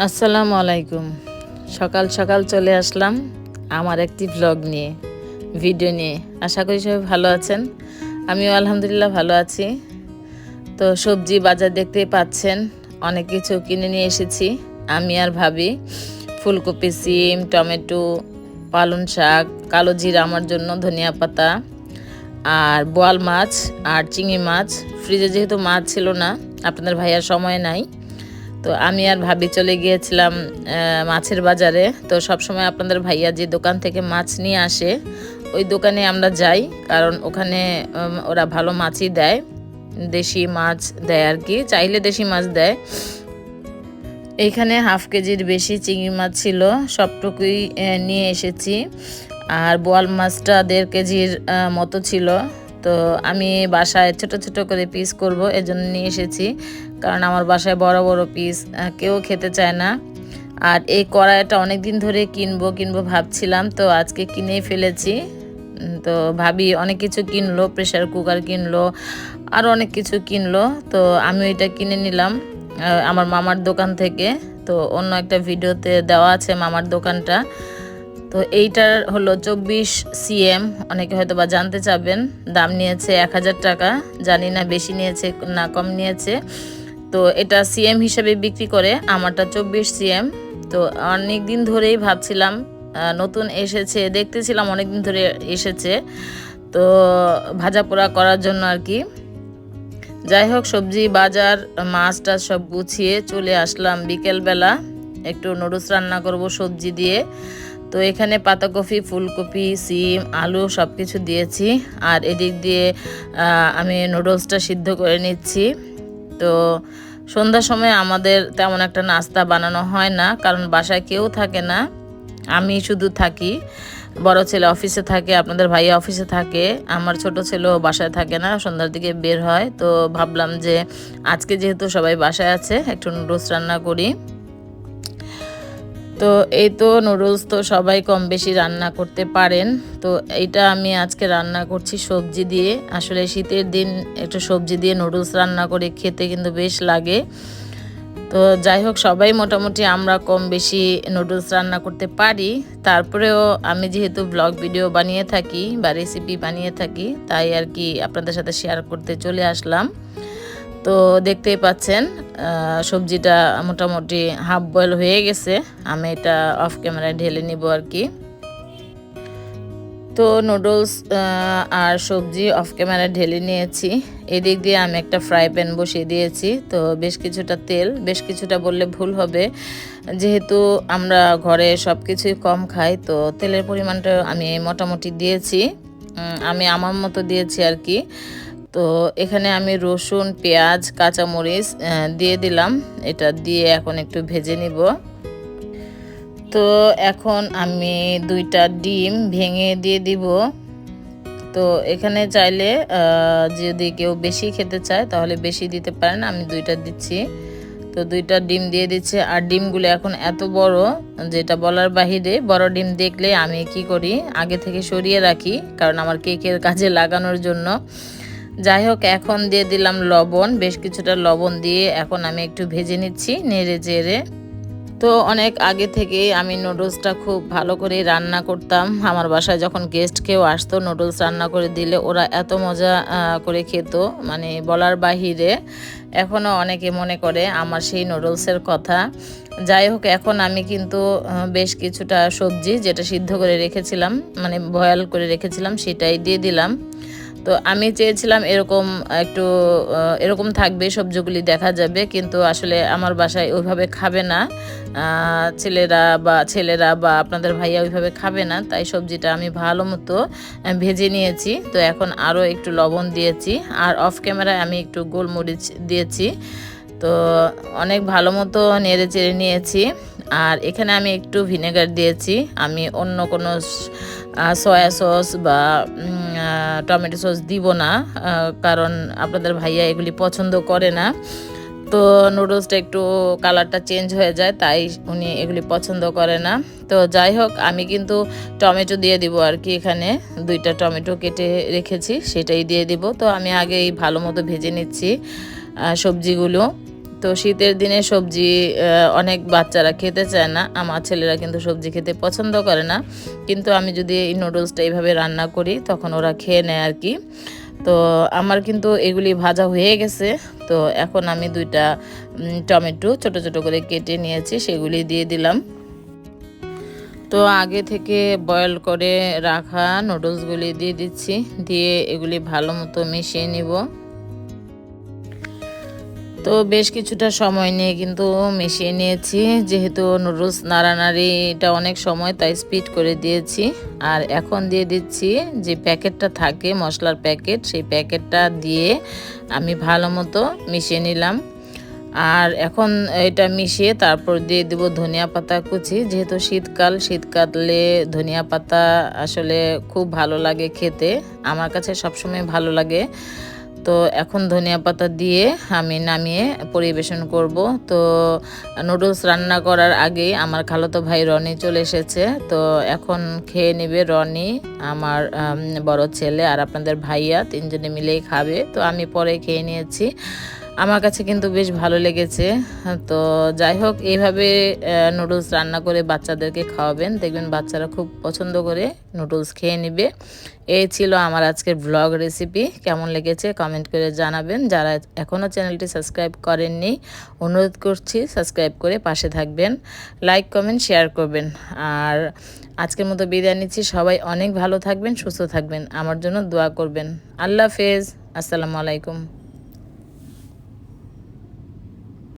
আসসালামু আলাইকুম। সকাল সকাল চলে আসলাম আমার একটি ব্লগ নিয়ে ভিডিও নিয়ে। আশা করি সবাই ভালো আছেন। আমিও আলহামদুলিল্লাহ ভালো আছি। তো সবজি বাজার দেখতেই পাচ্ছেন, অনেক কিছু কিনে নিয়ে এসেছি। আমি আর ভাবি, ফুলকপি, সিম, টমেটো, পালং শাক, কালো জিরা আমার জন্য, ধনিয়া পাতা, আর বোয়াল মাছ, আর চিংড়ি মাছ। ফ্রিজে যেহেতু মাছ ছিল না, আপনাদের ভাইয়ার সময় নাই। তো আমি আর ভাবি চলে গিয়েছিলাম মাছের বাজারে। তো সবসময় আপনাদের ভাইয়া যে দোকান থেকে মাছ নিয়ে আসে, ওই দোকানে আমরা যাই, কারণ ওখানে ওরা ভালো মাছই দেয়। দেশি মাছ দেয় আর কি, চাইলে দেশি মাছ দেয়। এইখানে হাফ কেজির বেশি চিংড়ি মাছ ছিল, সবটুকুই নিয়ে এসেছি। আর বোয়াল মাছটা দেড় কেজির মতো ছিল। তো আমি বাসায় ছোট ছোট করে পিস করব, এজন্য নিয়ে এসেছি। কারণ আমার বাসায় বড় বড় পিস কেউ খেতে চায় না। আর এই কড়াইটা অনেক দিন ধরে কিনবো কিনবো ভাবছিলাম, তো আজকে কিনেই ফেলেছি। তো ভাবি অনেক কিছু কিনলো প্রেশার কুকার কিনলো, আর অনেক কিছু কিনলো, তো আমি ওইটা কিনে নিলাম আমার মামার দোকান থেকে। তো অন্য একটা ভিডিওতে দেওয়া আছে মামার দোকানটা। তো এইটার হলো চব্বিশ সিএম, অনেকে হয়তো বা জানতে চাবেন। দাম নিয়েছে এক হাজার টাকা, জানি না বেশি নিয়েছে না কম নিয়েছে। তো এটা সিএম হিসেবে বিক্রি করে, আমারটা চব্বিশ সিএম। তো অনেক দিন ধরেই ভাবছিলাম নতুন এসেছে, দেখতেছিলাম অনেক দিন ধরে এসেছে। তো ভাজা পোড়া করার জন্য আর কি। যাই হোক, সবজি, বাজার, মাছ টাছ সব গুছিয়ে চলে আসলাম বিকেলবেলা। একটু নুডলস রান্না করব সবজি দিয়ে। তো এখানে পাতাকপি, ফুলকপি, সিম, আলু সব কিছু দিয়েছি। আর এদিক দিয়ে আমি নুডলসটা সিদ্ধ করে নিচ্ছি। তো সন্ধ্যার সময় আমাদের তেমন একটা নাস্তা বানানো হয় না, কারণ বাসায় কেউ থাকে না। আমি শুধু থাকি। বড় ছেলে অফিসে থাকে, আপনাদের ভাইয়া অফিসে থাকে। আমার ছোট ছেলেও বাসায় থাকে না, সন্ধ্যার দিকে বের হয়। তো ভাবলাম যে, আজকে যেহেতু সবাই বাসায় আছে, একটু নুডলস রান্না করি। তো এই তো নুডলস তো সবাই কম বেশি রান্না করতে পারেন। তো এইটা আমি আজকে রান্না করছি সবজি দিয়ে। আসলে শীতের দিন একটু সবজি দিয়ে নুডলস রান্না করে খেতে কিন্তু বেশ লাগে। তো যাই হোক, সবাই মোটামুটি আমরা কম বেশি নুডলস রান্না করতে পারি। তারপরেও আমি যেহেতু ব্লগ ভিডিও বানিয়ে থাকি বা রেসিপি বানিয়ে থাকি, তাই আর কি আপনাদের সাথে শেয়ার করতে চলে আসলাম। তো দেখতেই পাচ্ছেন সবজিটা মোটামুটি হাফ বয়েল হয়ে গেছে। আমি এটা অফ ক্যামেরায় ঢেলে নিব আর কি। তো নুডলস আর সবজি অফ ক্যামেরা ঢেলে নিয়েছি। এদিক দিয়ে আমি একটা ফ্রাই প্যান বসিয়ে দিয়েছি। তো বেশ কিছুটা তেল, বেশ কিছুটা বললে ভুল হবে। যেহেতু আমরা ঘরে সব কিছুই কম খাই, তো তেলের পরিমাণটা আমি মোটামুটি দিয়েছি। আমি আমার মতো দিয়েছি আর কি। তো এখানে আমি রসুন, পেঁয়াজ, কাঁচামরিচ দিয়ে দিলাম। এটা দিয়ে এখন একটু ভেজে নিব। তো এখন আমি দুইটা ডিম ভেঙে দিয়ে দিব। তো এখানে চাইলে যদি কেউ বেশি খেতে চায় তাহলে বেশি দিতে পারেন, আমি দুইটা দিচ্ছি। তো দুইটা ডিম দিয়ে দিচ্ছি। আর ডিমগুলো এখন এত বড়, যেটা বলার বাহিরে, বড় ডিম দেখলে আমি কি করি, আগে থেকে সরিয়ে রাখি, কারণ আমার কেকের কাজে লাগানোর জন্য। যাই হোক, এখন দিয়ে দিলাম লবণ, বেশ কিছুটা লবণ দিয়ে এখন আমি একটু ভেজে নিচ্ছি নেড়ে চেড়ে। তো অনেক আগে থেকেই আমি নুডলসটা খুব ভালো করে রান্না করতাম। আমার বাসায় যখন গেস্ট কেউ আসতো, নুডলস রান্না করে দিলে ওরা এত মজা করে খেত মানে বলার বাহিরে। এখনও অনেকে মনে করে আমার সেই নুডলসের কথা। যাই হোক, এখন আমি কিন্তু বেশ কিছুটা সবজি যেটা সিদ্ধ করে রেখেছিলাম মানে বয়াল করে রেখেছিলাম, সেটাই দিয়ে দিলাম। তো আমি চেয়েছিলাম এরকম একটু এরকম থাকবে, সবজিগুলি দেখা যাবে, কিন্তু আসলে আমার বাসায় ওইভাবে খাবে না। ছেলেরা বা ছেলেরা বা আপনাদের ভাইয়া ওইভাবে খাবে না, তাই সবজিটা আমি ভালো মতো ভেজে নিয়েছি। তো এখন আরও একটু লবণ দিয়েছি, আর অফ ক্যামেরায় আমি একটু গোলমরিচ দিয়েছি। তো অনেক ভালো মতো নেড়ে চেড়ে নিয়েছি। আর এখানে আমি একটু ভিনেগার দিয়েছি। আমি অন্য কোনো সয়া সস বা টমেটো সস দিব না কারণ আপনাদের ভাইয়া এগুলি পছন্দ করে না। তো নুডলসটা একটু কালারটা চেঞ্জ হয়ে যায়, তাই উনি এগুলি পছন্দ করে না। তো যাই হোক, আমি কিন্তু টমেটো দিয়ে দিব আর কি এখানে। দুইটা টমেটো কেটে রেখেছি, সেটাই দিয়ে দিব। তো আমি আগেই ভালো মতো ভেজে নিচ্ছি সবজিগুলো। তো শীতের দিনে সবজি অনেক বাচ্চারা খেতে চায় না। আমার ছেলেরা কিন্তু সবজি খেতে পছন্দ করে না। কিন্তু আমি যদি এই নুডলসটা এইভাবে রান্না করি, তখন ওরা খেয়ে নেয় আর কি। তো আমার কিন্তু এগুলি ভাজা হয়ে গেছে। তো এখন আমি দুইটা টমেটো ছোট ছোট করে কেটে নিয়েছি, সেগুলি দিয়ে দিলাম। তো আগে থেকে বয়েল করে রাখা নুডলসগুলি দিয়ে দিচ্ছি। দিয়ে এগুলি ভালো মতো মিশিয়ে নিব। তো বেশ কিছুটা সময় নিয়ে কিন্তু মিশিয়ে নিয়েছি। যেহেতু নুডলস নাড়ানাড়িটা অনেক সময়, তাই স্পিড করে দিয়েছি। আর এখন দিয়ে দিচ্ছি যে প্যাকেটটা থাকে, মশলার প্যাকেট, সেই প্যাকেটটা দিয়ে আমি ভালো মতো মিশিয়ে নিলাম। আর এখন এটা মিশিয়ে তারপর দিয়ে দেবো ধনিয়া পাতা কুচি। যেহেতু শীতকাল, শীতকালে ধনিয়া পাতা আসলে খুব ভালো লাগে খেতে। আমার কাছে সবসময় ভালো লাগে। তো এখন ধনিয়া পাতা দিয়ে আমি নামিয়ে পরিবেশন করব। তো নুডলস রান্না করার আগে আমার খালাতো ভাই রনি চলে এসেছে। তো এখন খেয়ে নেবে রনি আমার আম, বড় ছেলে আর আপনাদের ভাইয়া তিনজনে মিলেই খাবে। তো আমি পরে খেয়ে নিয়েছি। আমার কাছে কিন্তু বেশ ভালো লেগেছে। তো যাই হোক, এইভাবে নুডলস রান্না করে বাচ্চাদেরকে খাওয়াবেন। দেখবেন বাচ্চারা খুব পছন্দ করে নুডলস খেয়ে নেবে। এই ছিল আমার আজকের ব্লগ রেসিপি কেমন লেগেছে কমেন্ট করে জানাবেন। যারা এখনও চ্যানেলটি সাবস্ক্রাইব করেননি, অনুরোধ করছি সাবস্ক্রাইব করে পাশে থাকবেন। লাইক কমেন্ট শেয়ার করবেন। আর আজকের মতো বিদায় নিচ্ছি। সবাই অনেক ভালো থাকবেন, সুস্থ থাকবেন। আমার জন্য দোয়া করবেন। আল্লাহ হাফেজ। আসসালামু আলাইকুম।